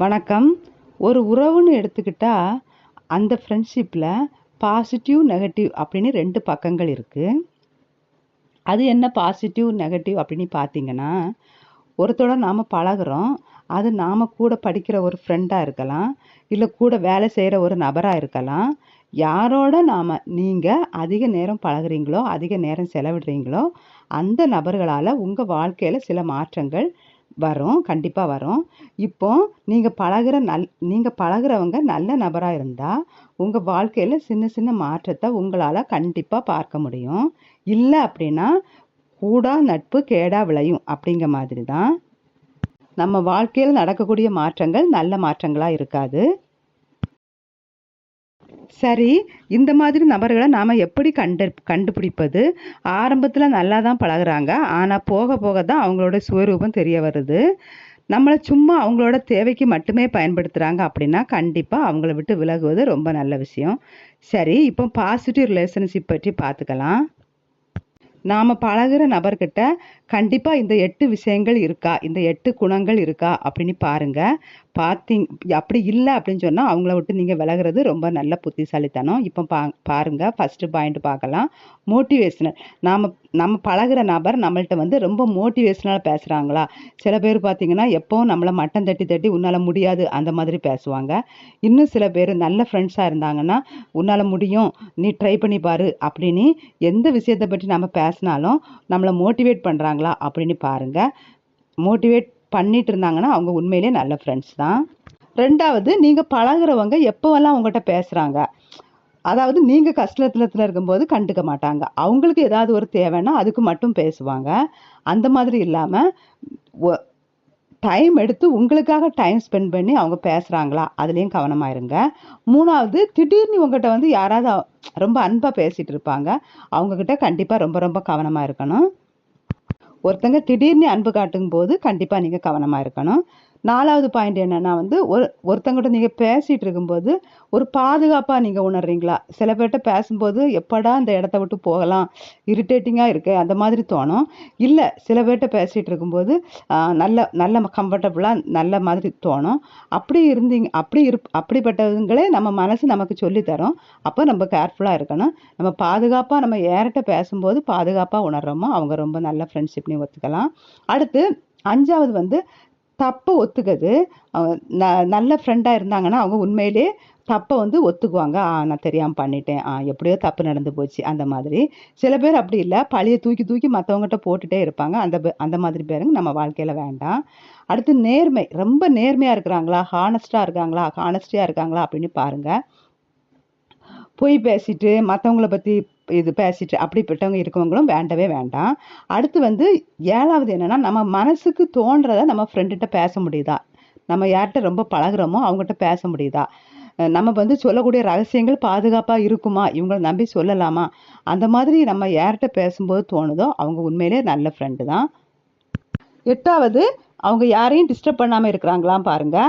வணக்கம். ஒரு உறவுன்னு எடுத்துக்கிட்டா அந்த ஃப்ரெண்ட்ஷிப்பில் பாசிட்டிவ் நெகட்டிவ் அப்படின்னு ரெண்டு பக்கங்கள் இருக்குது அது என்ன பாசிட்டிவ் நெகட்டிவ் அப்படின்னு பார்த்தீங்கன்னா ஒருத்தரோட நாம் பழகுறோம். அது நாம் கூட படிக்கிற ஒரு ஃப்ரெண்டாக இருக்கலாம். இல்லை கூட வேலை செய்கிற ஒரு நபராக இருக்கலாம். யாரோட நாம் நீங்கள் அதிக நேரம் பழகுறீங்களோ அதிக நேரம் செலவிடுறீங்களோ அந்த நபர்களால் உங்கள் வாழ்க்கையில் சில மாற்றங்கள் வரும் கண்டிப்பாக வரும். இப்போ நீங்கள் பழகுற நல் நீங்கள் பழகுறவங்க நல்ல நபராக இருந்தால் உங்கள் வாழ்க்கையில் சின்ன சின்ன மாற்றத்தை உங்களால் கண்டிப்பாக பார்க்க முடியும். இல்லை அப்படின்னா கூடா நட்பு கேடா விளையும் அப்படிங்கிற மாதிரி தான். நம்ம வாழ்க்கையில் நடக்கக்கூடிய மாற்றங்கள் நல்ல மாற்றங்களாக இருக்காது. சரி இந்த மாதிரி நபர்களை நாம் எப்படி கண்டு கண்டுபிடிப்பது? ஆரம்பத்தில் நல்லா தான் பழகுறாங்க. ஆனால் போக போக தான் அவங்களோட சுயரூபம் தெரிய வருது. நம்மளை சும்மா அவங்களோட தேவைக்கு மட்டுமே பயன்படுத்துகிறாங்க அப்படின்னா கண்டிப்பாக அவங்கள விட்டு விலகுவது ரொம்ப நல்ல விஷயம். சரி இப்போ பாசிட்டிவ் ரிலேஷன்ஷிப் பற்றி பார்த்துக்கலாம். நாம் பழகுற நபர்கிட்ட கண்டிப்பாக இந்த எட்டு விஷயங்கள் இருக்கா? இந்த எட்டு குணங்கள் இருக்கா? அப்படின்னு பாருங்கள் பார்த்திங் அப்படி இல்லை அப்படின்னு சொன்னால் அவங்கள விட்டு நீங்கள் விலகிறது ரொம்ப நல்ல புத்திசாலித்தனம். இப்போ பா பாருங்கள் ஃபஸ்ட்டு பாயிண்ட் பார்க்கலாம். மோட்டிவேஷனல் நாம் நம்ம பழகுற நபர் நம்மள்கிட்ட வந்து ரொம்ப மோட்டிவேஷனலாக பேசுகிறாங்களா சில பேர் பார்த்தீங்கன்னா எப்போவும் நம்மளை மட்டம் தட்டி தட்டி உன்னால் முடியாது அந்த மாதிரி பேசுவாங்க. இன்னும் சில பேர் நல்ல ஃப்ரெண்ட்ஸாக இருந்தாங்கன்னா உன்னால் முடியும் நீ ட்ரை பண்ணி பாரு அப்படின்னு எந்த விஷயத்தை பற்றி நம்ம பேசினாலும் நம்மளை மோட்டிவேட் பண்ணுறாங்க பண்ணுறாங்களா அப்படின்னு பாருங்கள் மோட்டிவேட் பண்ணிட்டு இருந்தாங்கன்னா அவங்க உண்மையிலே நல்ல ஃப்ரெண்ட்ஸ் தான். ரெண்டாவது நீங்கள் பழகுறவங்க எப்போவெல்லாம் உங்கள்கிட்ட பேசுகிறாங்க அதாவது நீங்கள் கஷ்டத்தில் இருக்கும்போது கண்டுக்க மாட்டாங்க. அவங்களுக்கு ஏதாவது ஒரு தேவைன்னா அதுக்கு மட்டும் பேசுவாங்க. அந்த மாதிரி இல்லாமல் டைம் எடுத்து உங்களுக்காக டைம் ஸ்பெண்ட் பண்ணி அவங்க பேசுகிறாங்களா அதுலேயும் கவனமாக இருங்க. மூணாவது திடீர்னு உங்கள்கிட்ட வந்து யாராவது ரொம்ப அன்பாக பேசிகிட்டு இருப்பாங்க அவங்கக்கிட்ட கண்டிப்பாக ரொம்ப ரொம்ப கவனமாக இருக்கணும். ஒருத்தங்க திடீர்னு அன்பு காட்டும் போது கண்டிப்பாக நீங்கள் கவனமாக இருக்கணும். நாலாவது பாயிண்ட் என்னென்னா வந்து ஒரு ஒருத்தங்கிட்ட நீங்கள் பேசிகிட்டு இருக்கும்போது ஒரு பாதுகாப்பாக நீங்கள் உணர்றீங்களா? சில பேர்கிட்ட பேசும்போது எப்படா இந்த இடத்த விட்டு போகலாம்? இரிட்டேட்டிங்காக இருக்கு. அந்த மாதிரி தோணும். இல்லை சில பேர்கிட்ட பேசிகிட்டு இருக்கும்போது நல்ல நல்ல கம்ஃபர்டபுளாக நல்ல மாதிரி தோணும். அப்படி இருந்தீங்க அப்படி இரு அப்படிப்பட்டவங்களே நம்ம மனசு நமக்கு சொல்லித்தரோம். அப்போ நம்ம கேர்ஃபுல்லாக இருக்கணும். நம்ம பாதுகாப்பாக நம்ம யார்கிட்ட பேசும்போது பாதுகாப்பாக உணர்றோமோ அவங்க ரொம்ப நல்ல ஃப்ரெண்ட்ஷிப்னு ஒத்துக்கலாம். அடுத்து அஞ்சாவது வந்து தப்பை ஒத்துக்கிறது ந நல்ல ஃப்ரெண்டாக இருந்தாங்கன்னா அவங்க உண்மையிலே தப்பை வந்து ஒத்துக்குவாங்க. ஆ நான் தெரியாமல் பண்ணிட்டேன். ஆ எப்படியோ தப்பு நடந்து போச்சு. அந்த மாதிரி. சில பேர் அப்படி இல்லை. பழைய தூக்கி தூக்கி மற்றவங்ககிட்ட போட்டுகிட்டே இருப்பாங்க. அந்த அந்த மாதிரி பேருங்க நம்ம வாழ்க்கையில் வேண்டாம். அடுத்து நேர்மை. ரொம்ப நேர்மையாக இருக்கிறாங்களா? ஹானஸ்ட்டாக இருக்காங்களா? ஹானஸ்டியாக இருக்காங்களா? அப்படின்னு பாருங்கள் பொய் பேசிட்டு மற்றவங்கள பற்றி இது பேசிட்டு அப்படிப்பட்டவங்க இருக்கவங்களும் வேண்டவே வேண்டாம். அடுத்து வந்து ஏழாவது என்னென்னா நம்ம மனசுக்கு தோன்றதை நம்ம ஃப்ரெண்டுகிட்ட பேச முடியுதா? நம்ம யார்கிட்ட ரொம்ப பழகுறோமோ அவங்ககிட்ட பேச முடியுதா? நம்ம வந்து சொல்லக்கூடிய ரகசியங்கள் பாதுகாப்பாக இருக்குமா? இவங்களை நம்பி சொல்லலாமா? அந்த மாதிரி நம்ம யார்கிட்ட பேசும்போது தோணுதோ அவங்க உண்மையிலே நல்ல ஃப்ரெண்டு தான். எட்டாவது அவங்க யாரையும் டிஸ்டர்ப் பண்ணாமல் இருக்கிறாங்களாம் பாருங்கள்